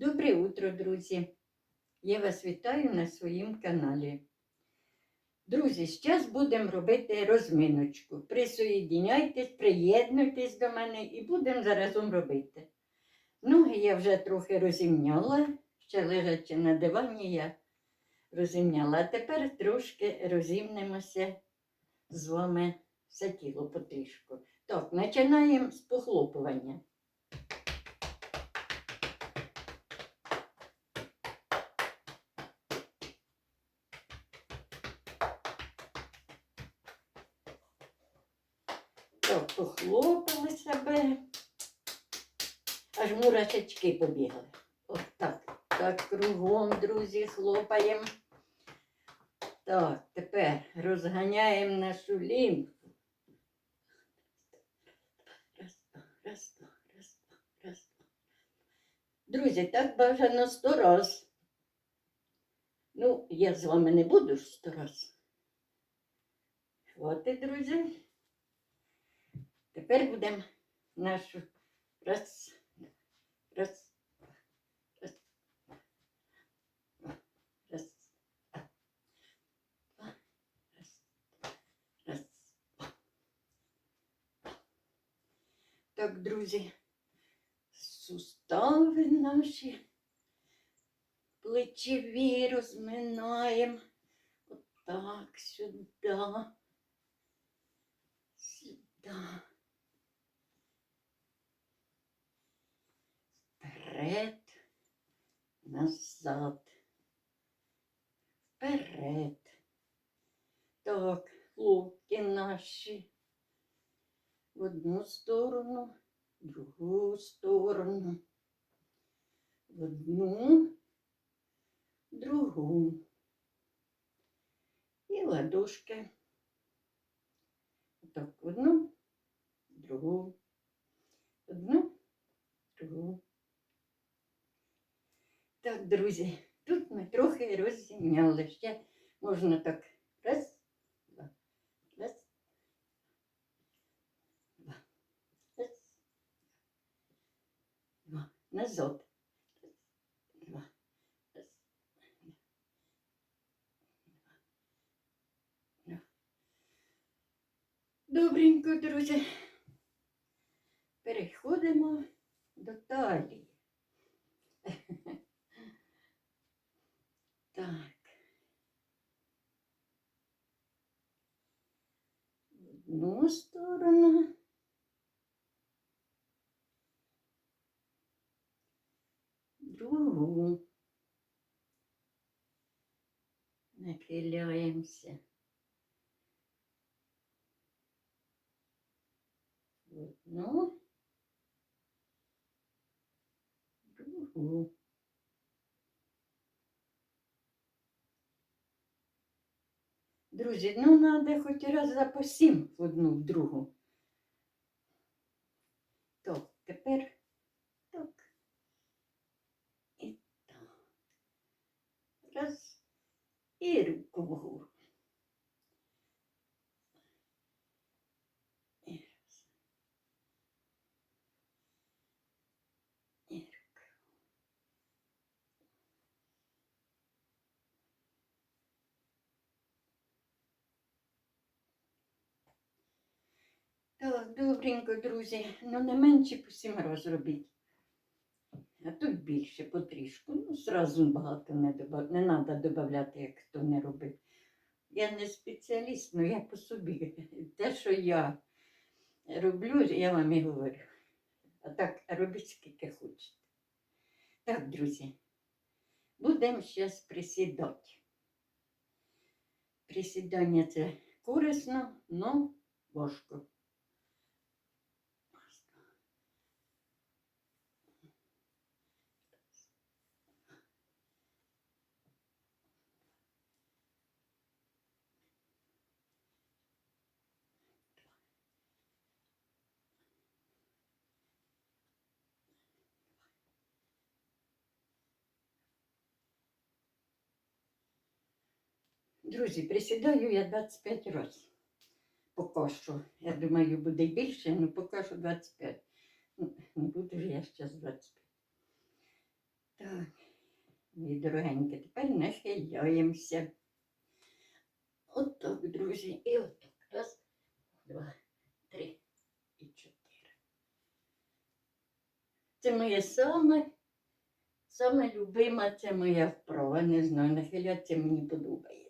Добре утро, друзі! Я вас вітаю на своїм каналі. Друзі, зараз будемо робити розминочку. Присоєдиняйтесь, приєднуйтесь до мене і будемо заразом робити. Ноги я вже трохи розімняла, ще лежачи на дивані, я розімняла. А тепер трошки розімнемося з вами все тіло потрішку. Так, починаємо з похлопування. Так, похлопали себе. Аж мурашечки побігли. От так. Так, кругом, друзі, хлопаємо. Так, тепер розганяємо нашу лімфу. Раз, два, раз, два, раз, два, раз, два. Друзі, так бажано сто раз. Ну, я з вами не буду сто раз. Хватить, друзі. Тепер будемо нашу раз, раз, раз, раз, два, раз, раз. Так, друзі, сустави наші плечові розминаємо. Отак, сюди, сюди. Вперед, назад, вперед. Так, локті наші в одну сторону, в другу сторону, в одну, в другу. І ладошки. Так, в одну, в другу, одну, в другу. Так, друзі, тут ми трохи розімняли. Ще можна так раз, два, раз, два, раз, два, назад. Добренько, друзі. Переходимо до талії. Так. В одну сторону. Другу. Нахиляємося. Одну. Другу. Друзі, ну треба хоч раз за по сім одну в другу. Так, тепер так. І так. Раз. І руку вгору. І раз. І руку. Добренько, друзі. Ну не менше по сім раз робіть. А тут більше потрішку. Ну, зразу багато не, добав... не треба додати, як хто не робив. Я не спеціаліст, але я по собі. Те, що я роблю, я вам і говорю. А так робіть скільки хочете. Так, друзі, будемо зараз присідати. Присідання це корисно, але важко. Друзі, присідаю я 25 разів. Поки що. Я думаю, буде більше, але поки що 25. Ну, Не буду ж я зараз 25. Так, мої дорогенькі, тепер нахиляємося. Отак, друзі, і отак. Раз, два, три і чотири. Це моє саме, саме любима, це моя вправа. Не знаю, нахилятися мені подобається.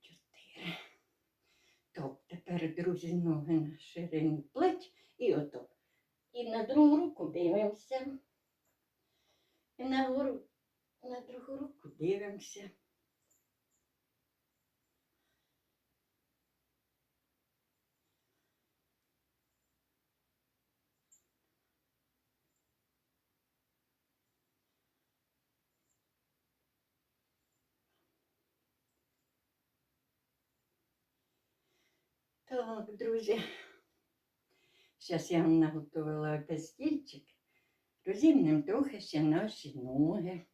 Чотири. Так, тепер, друзі, ноги на ширину плеч і отак. І на другу руку дивимося. І на, гору, на другу руку дивимося. Так, друзі. Зараз я вам наготувала костільчик. Розімнем трохи ще наші ноги.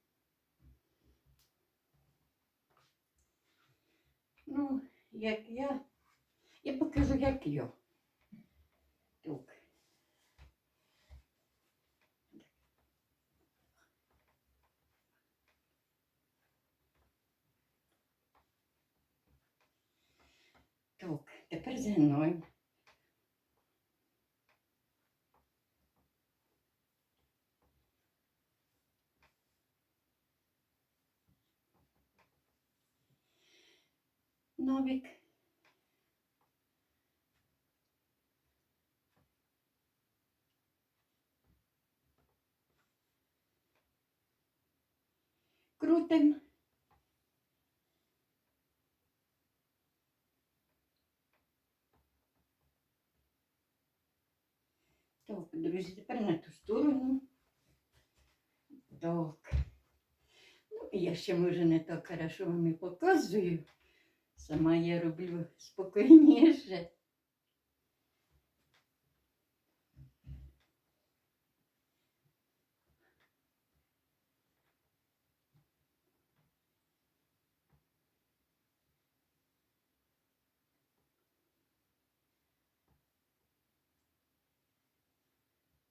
Ну, як я, я покажу, як я. Так. Так, тепер згинаємо. Новик. Крутим. Так, друзі, тепер на ту сторону. Так. Ну, я ще, може, не так хорошо вам і показую. Сама я роблю спокійніше.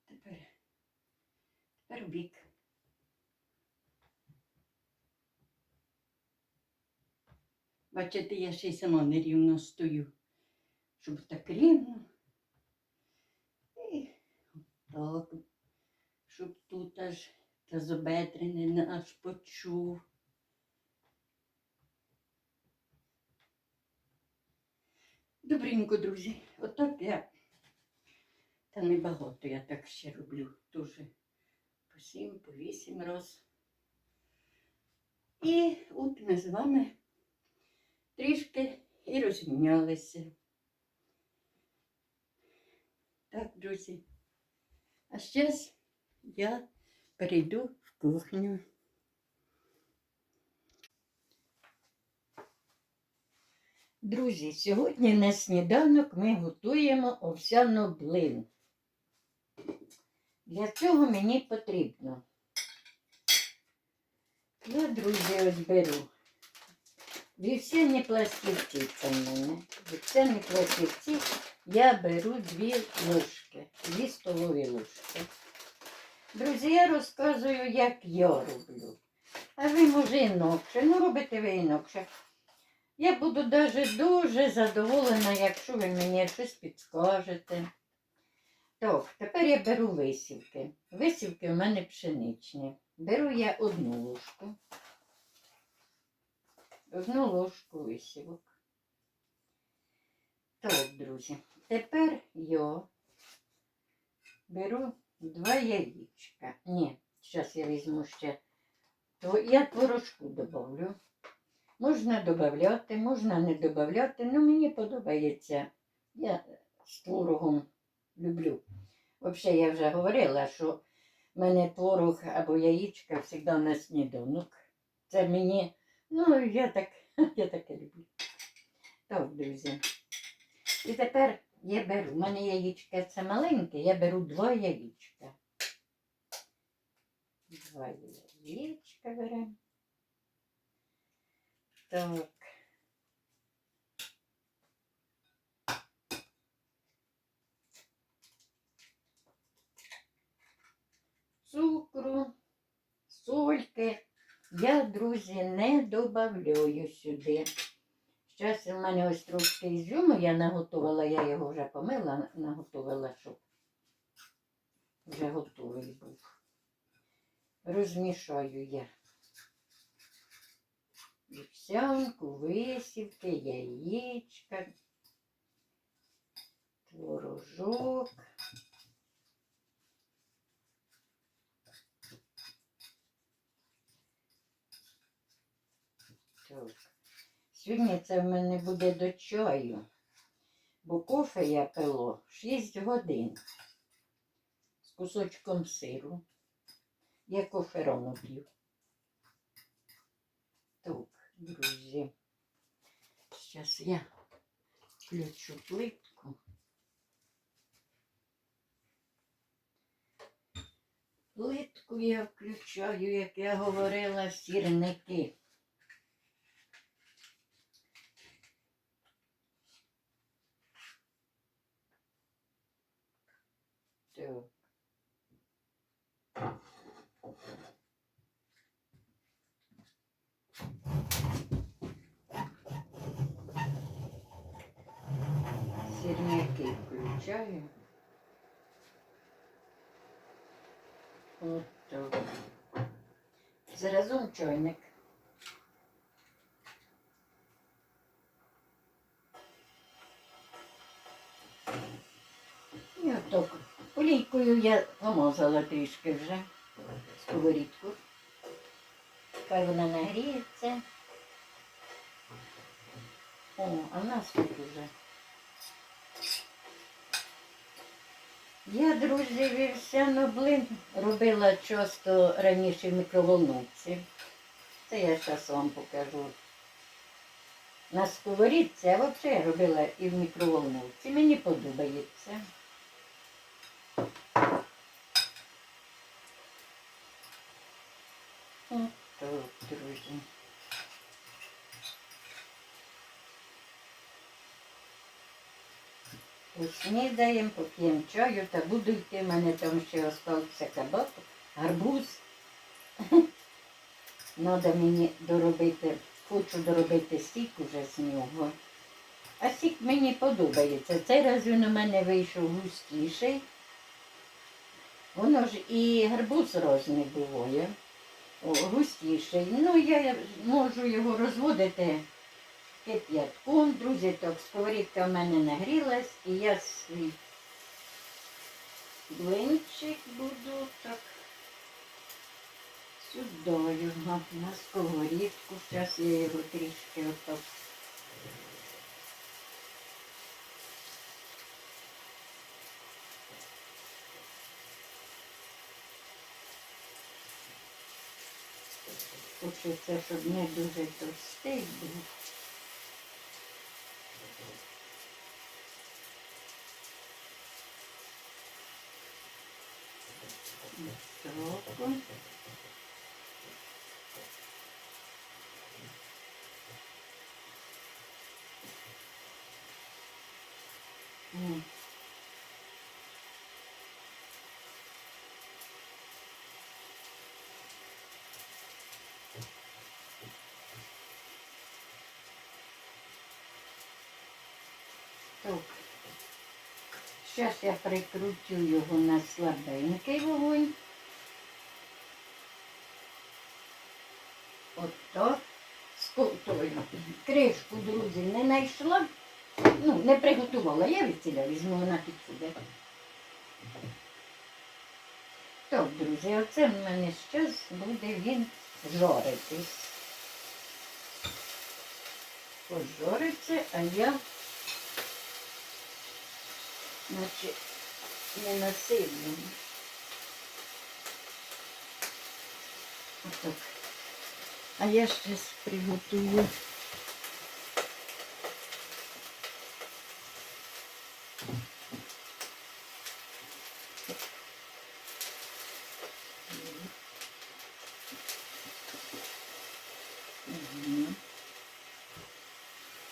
Тепер, тепер в бік. Бачите, я ще й сама нерівно стою, щоб так рівно. І так, щоб тут аж тазобедрений аж почув. Добренько, друзі, отак я. Та небагато я так ще роблю. Дуже по сім, по вісім раз. І от ми з вами трішки і розмінялися. Так, друзі. А зараз я перейду в кухню. Друзі, сьогодні на сніданок ми готуємо овсяну блин. Для цього мені потрібно. Я, друзі, ось беру Вівсяні пластівці це в мене. Вівсяні пластівці я беру дві ложки, дві столові ложки. Друзі, я розказую, як я роблю. А ви, може, інакше. Ну, робите ви інакше. Я буду навіть дуже задоволена, якщо ви мені щось підскажете. Так, тепер я беру висівки. Висівки у мене пшеничні. Беру я одну ложку одну ложку висівок. Так, друзі, тепер я беру два яєчка. Ні, зараз я візьму ще. То я творожку добавлю. Можна додати, можна не додати, але мені подобається. Я з творогом люблю. Взагалі, я вже говорила, що в мене творог або яєчка завжди на сніданок. Це мені Ну, я так, я таке люблю. Так, друзі. І тепер я беру, у мене яєчка це маленьке, я беру два яєчка. Два яєчка беремо. Так. я, друзі, не додаю сюди. Зараз у мене ось трошки ізюму я наготувала, я його вже помила, наготувала, щоб вже готовий був. Розмішаю я вівсянку, висівки, яєчка, творожок. Сьогодні це в мене буде до чаю, бо кофе я пило 6 годин з кусочком сиру. Я кофе рано п'ю. Так, друзі. Зараз я включу плитку. Плитку я включаю, як я говорила, сірники. Так. Сірники включаю. От так. Заразом чайник. Олійкою я помазала трішки вже сковорідку. Хай вона нагріється. О, а в нас тут уже. Я, друзі, вівсяну блин робила часто раніше в мікроволновці. Це я зараз вам покажу. На сковорідці, а взагалі робила і в мікроволновці. Мені подобається. От так, друзі. Поснідаємо, поп'ємо чаю та буду йти. У мене там ще остався кабак, гарбуз. Надо мені доробити, хочу доробити сік уже з нього. А сік мені подобається. Цей раз він у мене вийшов густіший. Воно ж і гарбуз різний буває. Густіший. Ну, я можу його розводити кип'ятком. Друзі, так, сковорідка в мене нагрілась, і я свій блинчик буду так сюди на сковорідку. Зараз я його трішки отак. Хочеться, щоб не дуже товстий був. Строку. М. Так. Зараз я прикручу його на слабенький вогонь. От так. Скотою. Кришку, друзі, не знайшла. Ну, не приготувала. Я відціля візьму вона під сюди. Так, друзі, оце в мене зараз буде він жаритись. Пожариться, а я Наче не насильно. Отак. А я щось приготую.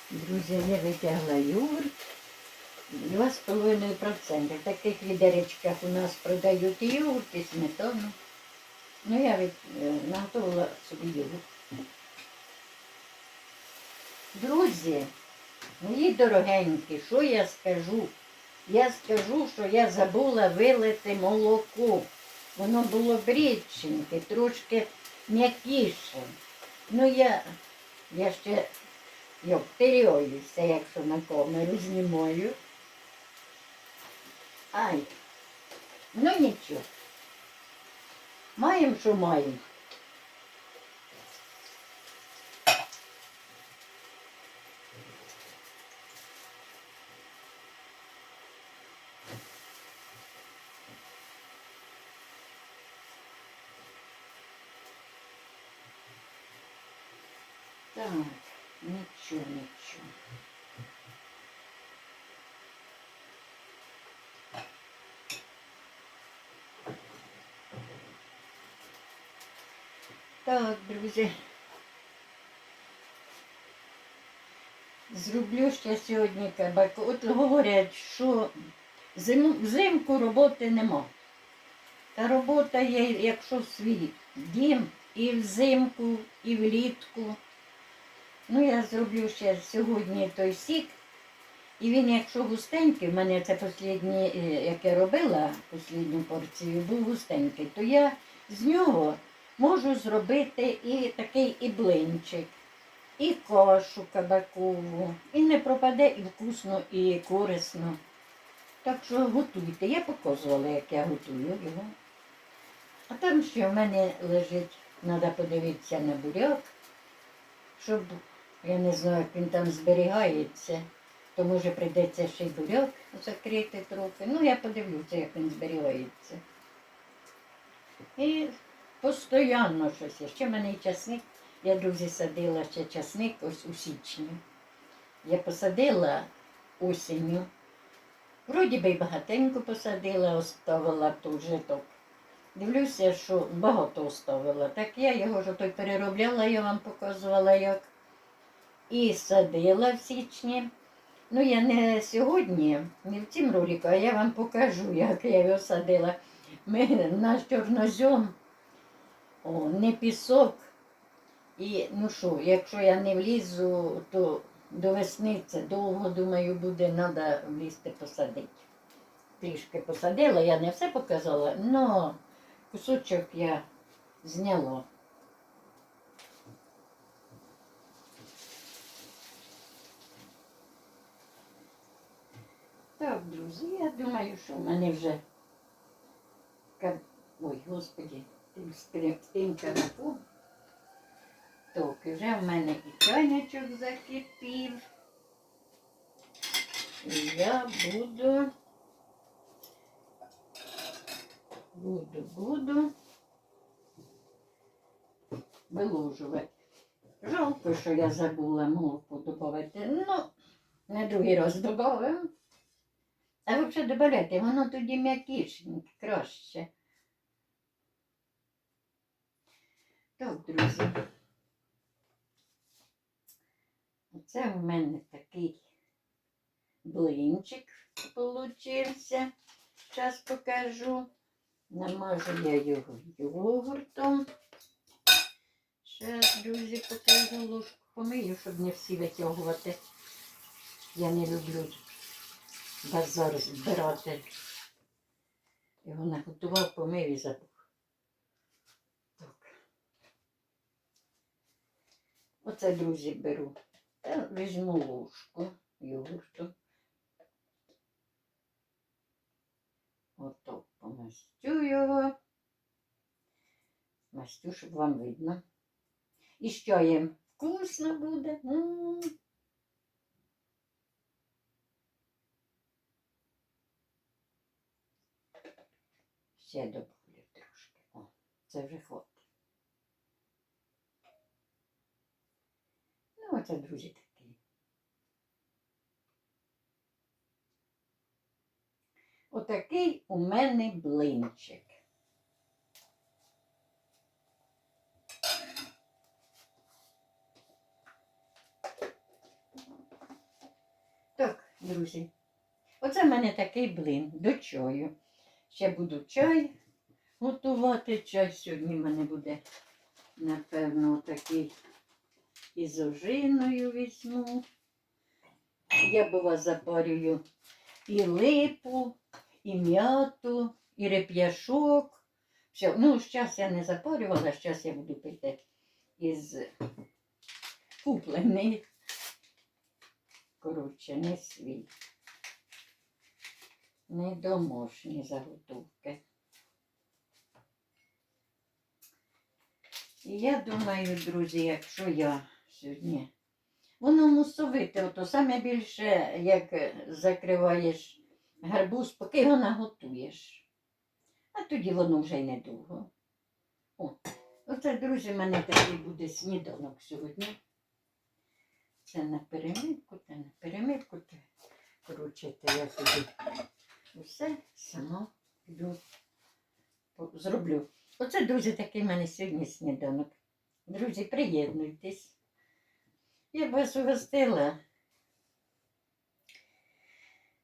Друзі, я витягла йогурт. 2,5%. В таких відеречках у нас продають і йогурт, і сметану. Ну, я від, е, наготовила собі його. Друзі, мої дорогенькі, що я скажу? Я скажу, що я забула вилити молоко. Воно було брідченьке, трошки м'якіше. Ну я, я ще я якщо на камеру знімаю. Ай, ну нічого. Маємо, що маємо. Так, нічого, нічого. Так, друзі. Зроблю ще сьогодні кабак. От говорять, що зиму, взимку роботи нема. Та робота є, якщо свій дім, і взимку, і влітку. Ну, я зроблю ще сьогодні той сік. І він, якщо густенький, в мене це останнє, як я робила останню порцію, був густенький, то я з нього можу зробити і такий і блинчик, і кашу кабакову. І не пропаде і вкусно, і корисно. Так що готуйте. Я показувала, як я готую його. А там ще в мене лежить, треба подивитися на буряк, щоб, я не знаю, як він там зберігається, то може прийдеться ще й буряк закрити трохи. Ну, я подивлюся, як він зберігається. І постійно щось є. Ще в мене і часник. Я, друзі, садила ще часник ось у січні. Я посадила осінню. Вроді би й багатенько посадила, оставила тут житок. Дивлюся, що багато оставила. Так я його ж той переробляла, я вам показувала як. І садила в січні. Ну, я не сьогодні, не в цім ролику, а я вам покажу, як я його садила. Ми наш чорнозьом, о, не пісок. І ну що, якщо я не влізу, то до весни це довго, думаю, буде, треба влізти посадити. Трішки посадила, я не все показала, але кусочок я зняла. Так, друзі, я думаю, що в мене вже ой, господі, тим тим. Так, вже в мене і чайничок закипів. І я буду, буду, буду виложувати. Жалко, що я забула молоко додати. Ну, на другий раз додавимо. А вже додавайте, воно тоді м'якішеньке, краще. Так, друзі. Оце в мене такий блинчик получився. Зараз покажу. Намажу я його йогуртом. Зараз, друзі, покажу ложку. Помию, щоб не всі витягувати. Я не люблю базар збирати. Його наготував, помив і забув. Оце, друзі, беру. Та візьму ложку йогурту. Отак помастю його. Мастю, щоб вам видно. І з чаєм вкусно буде. М. Ще добавлю трошки. О, це вже хватить. Ну, оце, друзі, такий. Отакий у мене блинчик. Так, друзі. Оце в мене такий блин до чаю. Ще буду чай готувати чай. Сьогодні в мене буде, напевно, такий із ожиною візьму. Я бува запарюю і липу, і м'яту, і реп'яшок. Все. Ну, зараз я не запарювала, зараз я буду пити із куплений. Коротше, не свій. Не домашні заготовки. І я думаю, друзі, якщо я сьогодні. Воно мусовите, ото саме більше, як закриваєш гарбуз, поки його наготуєш. А тоді воно вже й недовго. Оце, друзі, в мене такий буде сніданок сьогодні. Це на перемитку, та на перемитку. Та, коротше, та я собі усе сама піду зроблю. Оце, друзі, такий в мене сьогодні сніданок. Друзі, приєднуйтесь. Я вас угостила.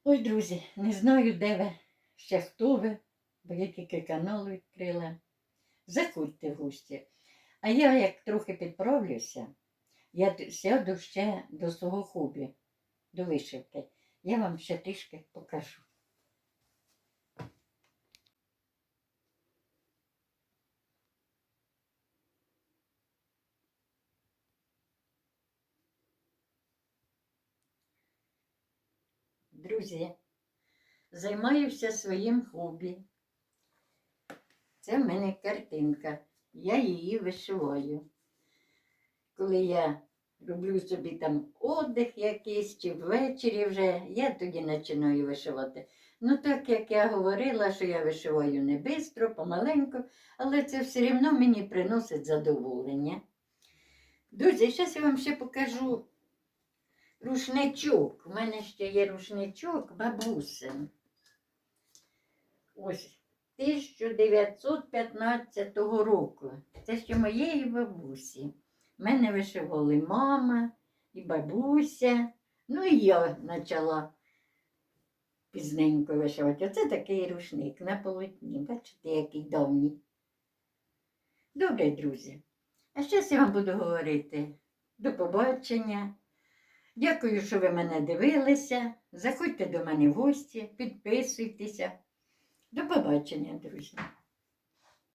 Ой, друзі, не знаю, де ви, ще хто ви, бо я тільки канал відкрила. Заходьте в гості. А я як трохи підправлюся, я сяду ще до свого хобі, до вишивки. Я вам ще трішки покажу. Друзі, займаюся своїм хобі. Це в мене картинка. Я її вишиваю. Коли я роблю собі там отдих якийсь чи ввечері вже, я тоді починаю вишивати. Ну, так як я говорила, що я вишиваю не швидко, помаленьку, але це все одно мені приносить задоволення. Друзі, зараз я вам ще покажу рушничок. У мене ще є рушничок бабусин. Ось 1915 року. Це ще моєї бабусі. Мене вишивали мама і бабуся. Ну і я почала пізненько вишивати. Оце такий рушник на полотні. Бачите, який давній. Добре, друзі. А зараз я вам буду говорити. До побачення. Дякую, що ви мене дивилися. Заходьте до мене в гості, підписуйтеся. До побачення, друзі.